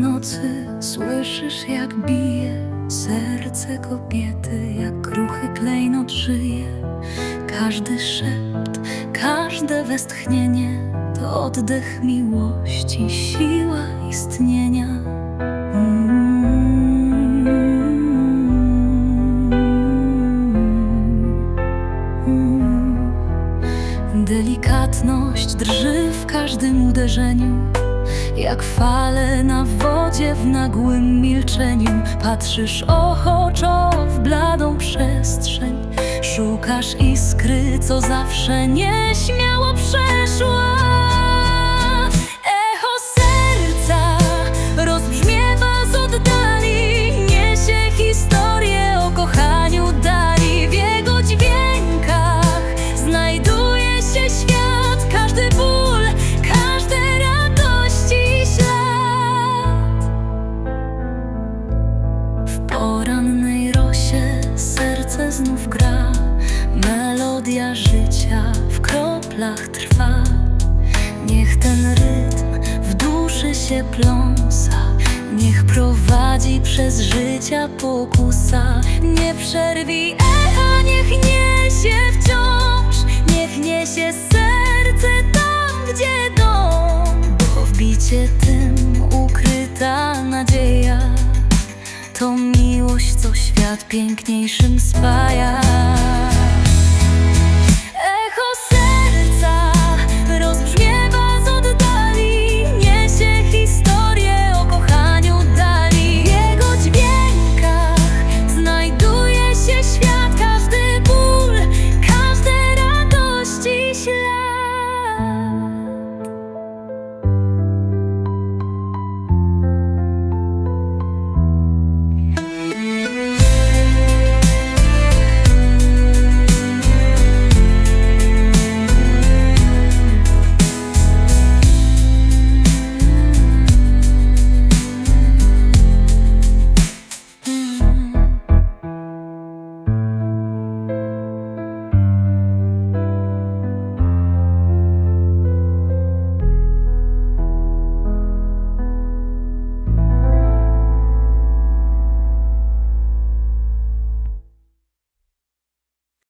nocy słyszysz jak bije serce kobiety, jak kruchy klejnot żyje. Każdy szept, każde westchnienie to oddech miłości, siła istnienia. Mm. Delikatność drży w każdym uderzeniu, jak fale na wodzie w nagłym milczeniu. Patrzysz ochoczo w bladą przestrzeń, szukasz iskry, co zawsze nieśmiało przeszła. Trwa. Niech ten rytm w duszy się pląsa, niech prowadzi przez życia pokusa. Nie przerwij echa, niech niesie wciąż, niech niesie serce tam, gdzie dom, bo w bicie tym ukryta nadzieja. To miłość, co świat piękniejszym spaja.